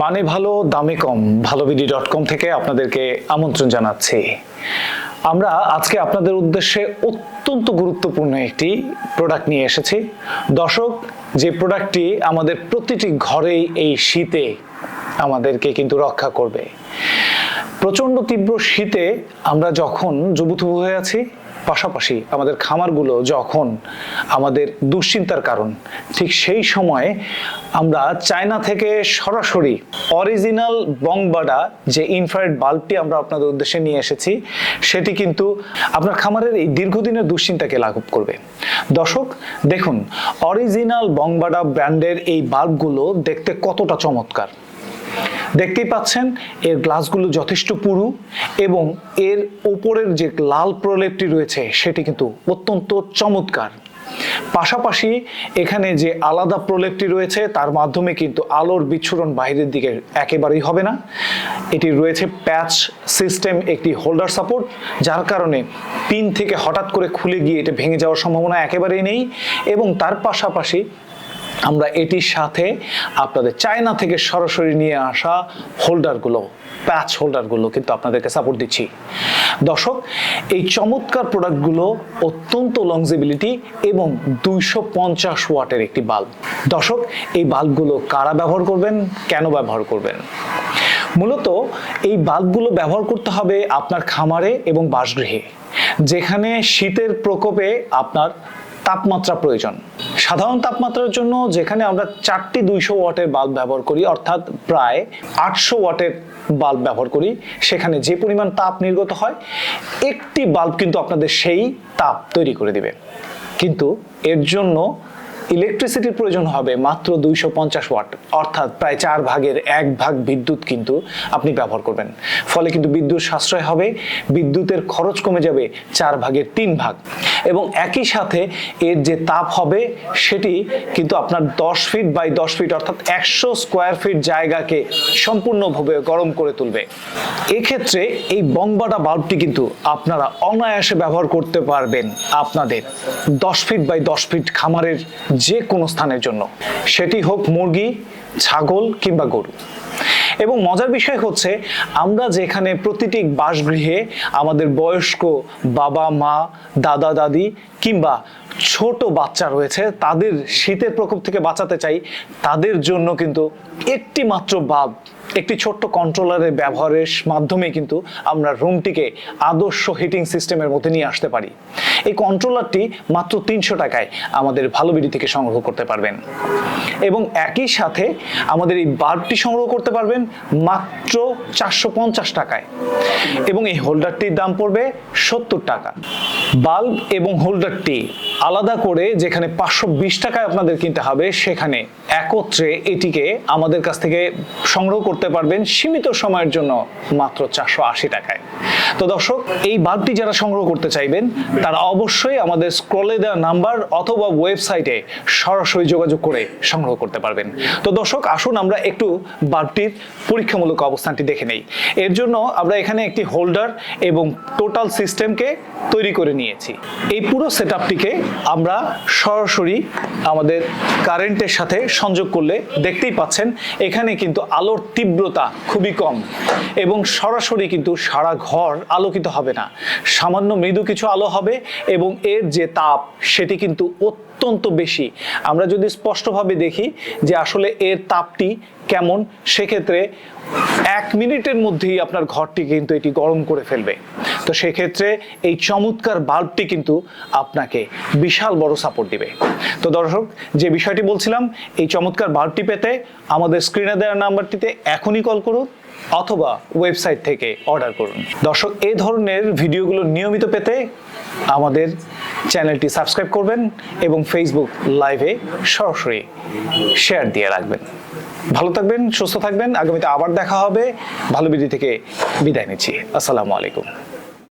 মানে ভালো, দামে কম ভালোবিডি ডট কম থেকে আপনাদেরকে আমন্ত্রণ জানাচ্ছি। আমরা আজকে আপনাদের উদ্দেশ্যে অত্যন্ত গুরুত্বপূর্ণ একটি প্রোডাক্ট নিয়ে এসেছি। দর্শক, যে প্রোডাক্টটি আমাদের প্রতিটি ঘরেই এই শীতে আমাদেরকে কিন্তু রক্ষা করবে। প্রচণ্ড তীব্র শীতে আমরা যখন জবুথুবু হয়ে আছি পাশাপাশি আমাদের খামারগুলো যখন আমাদের দুশ্চিন্তার কারণ, ঠিক সেই সময়ে আমরা চায়না থেকে সরাসরি অরিজিনাল বংবাডা, যে ইনফ্রারেড বাল্বটি আমরা আপনাদের উদ্দেশ্যে নিয়ে এসেছি, সেটি কিন্তু আপনার খামারের এই দীর্ঘদিনের দুশ্চিন্তাকে লাঘব করবে। দর্শক, দেখুন, অরিজিনাল বংবাডা ব্র্যান্ডের এই বাল্বগুলো দেখতে কতটা চমৎকার। দেখতেই পাচ্ছেন, এর গ্লাসগুলো যথেষ্ট পুরু এবং এর উপরের যে লাল প্রলেপটি রয়েছে, সেটি কিন্তু অত্যন্ত চমৎকার। পাশাপাশি এখানে যে আলাদা প্রলেপটি রয়েছে, তার মাধ্যমে কিন্তু আলোর বিচ্ছুরণ বাইরের দিকে একেবারেই হবে না। এটি রয়েছে প্যাচ সিস্টেম, একটি হোল্ডার সাপোর্ট, যার কারণে পিন থেকে হঠাৎ করে খুলে গিয়ে এটা ভেঙে যাওয়ার সম্ভাবনা একেবারেই নেই এবং তার পাশাপাশি আমরা এটির সাথে আপনাদের চায়না থেকে সরাসরি নিয়ে আসা হোল্ডারগুলো, প্যাচ হোল্ডারগুলো কিন্তু আপনাদেরকে সাপোর্ট দিচ্ছি। দর্শক, এই চমৎকার প্রোডাক্টগুলো অত্যন্ত লংজিবিলিটি এবং দুইশো পঞ্চাশ ওয়াটের একটি বাল্ব দর্শক, এই বাল্বগুলো কারা ব্যবহার করবেন, কেন ব্যবহার করবেন? মূলত এই বাল্বগুলো ব্যবহার করতে হবে আপনার খামারে এবং বাসগৃহে, যেখানে শীতের প্রকোপে আপনার তাপমাত্রা প্রয়োজন। সাধারণ তাপমাত্রার জন্য যেখানে আমরা চারটি দুইশো ওয়াটের বাল্ব ব্যবহার করি, অর্থাৎ প্রায় আটশো ওয়াটের বাল্ব ব্যবহার করি, সেখানে যে পরিমাণ তাপ নির্গত হয়, একটি বাল্ব কিন্তু আপনাদের সেই তাপ তৈরি করে দিবে। কিন্তু এর জন্য ইলেকট্রিসিটির প্রয়োজন হবে মাত্র দুইশো পঞ্চাশ ওয়াট, অর্থাৎ প্রায় চার ভাগের এক ভাগ বিদ্যুৎ কিন্তু আপনি ব্যবহার করবেন। ফলে কিন্তু বিদ্যুৎ সাশ্রয় হবে, বিদ্যুতের খরচ কমে যাবে চার ভাগের তিন ভাগ। এবং একই সাথে এর যে তাপ হবে সেটি কিন্তু আপনার দশ ফিট বাই দশ ফিট অর্থাৎ একশো স্কোয়ার ফিট জায়গাকে সম্পূর্ণভাবে গরম করে তুলবে। এক্ষেত্রে এই বংবাটা বাল্বটি কিন্তু আপনারা অনায়াসে ব্যবহার করতে পারবেন আপনাদের দশ ফিট বাই দশ ফিট খামারের যে কোনো স্থানের জন্য। সেটি হোক মুরগি, ছাগল কিংবা গরু। এবং মজার বিষয় হচ্ছে, আমরা যেখানে প্রতিটি বাসগৃহে আমাদের বয়স্ক বাবা, মা, দাদা, দাদি কিংবা ছোট বাচ্চা রয়েছে, তাদের শীতের প্রকোপ থেকে বাঁচাতে চাই, তাদের জন্য কিন্তু একটি মাত্র বাল্ব একটি ছোট্ট কন্ট্রোলারের ব্যবহারের মাধ্যমে কিন্তু আমরা রুমটিকে আদর্শ হিটিং সিস্টেমের মধ্যে নিয়ে আসতে পারি। এই কন্ট্রোলারটি মাত্র তিনশো টাকায় আমাদের ভালো বিডি থেকে সংগ্রহ করতে পারবেন। এবং একই সাথে আমাদের এই বাল্বটি সংগ্রহ করতে পারবেন মাত্র চারশো পঞ্চাশ টাকায়। এবং এই হোল্ডারটির দাম পড়বে সত্তর টাকা। বাল্ব এবং হোল্ডারটি আলাদা করে যেখানে পাঁচশো বিশ টাকায় আপনাদের কিনতে হবে, সেখানে একত্রে এটিকে আমাদের কাছ থেকে সংগ্রহ করতে পারবেন সীমিত সময়ের জন্য মাত্র চারশো আশি টাকায়। তো দর্শক, এই বাল্বটি যারা সংগ্রহ করতে চাইবেন, তারা অবশ্যই আমাদের স্ক্রলে দেওয়া নাম্বার অথবা ওয়েবসাইটে সরাসরি যোগাযোগ করে সংগ্রহ করতে পারবেন। তো দর্শক, আসুন আমরা একটু বাল্বটির পরীক্ষামূলক অবস্থানটি দেখে নেই। এর জন্য আমরা এখানে একটি হোল্ডার এবং টোটাল সিস্টেমকে তৈরি করে নিয়েছি। এই পুরো সেটআপটিকে আমরা সরাসরি আমাদের কারেন্টের সাথে সংযোগ করলে দেখতেই পাচ্ছেন, এখানে কিন্তু আলোর তীব্রতা খুবই কম এবং সরাসরি কিন্তু সারা ঘর আলোকিত হবে না। সামান্য মৃদু কিছু আলো হবে এবং এর যে তাপ, সেটি কিন্তু অত্যন্ত বেশি। আমরা যদি স্পষ্টভাবে দেখি যে আসলে এর তাপটি কেমন, সেক্ষেত্রে এক মিনিটের মধ্যেই আপনার ঘরটি কিন্তু এটি গরম করে ফেলবে। তো সেক্ষেত্রে এই চমৎকার বাল্বটি কিন্তু আপনাকে বিশাল বড় সাপোর্ট দিবে। তো দর্শক, যে বিষয়টি বলছিলাম, এই চমৎকার বাল্বটি পেতে আমাদের স্ক্রিনে দেওয়ার নাম্বারটিতে এখনই কল করুন। অথবা ওয়েবসাইট থেকে অর্ডার করুন। দর্শক, এই ধরনের ভিডিওগুলো নিয়মিত পেতে আমাদের চ্যানেলটি সাবস্ক্রাইব করবেন এবং ফেসবুক লাইভে সরাসরি শেয়ার দিয়ে রাখবেন। ভালো থাকবেন, সুস্থ থাকবেন। আগামীতে আবার দেখা হবে। ভালো বিধি থেকে বিদায় নিচ্ছি। আসসালামু আলাইকুম।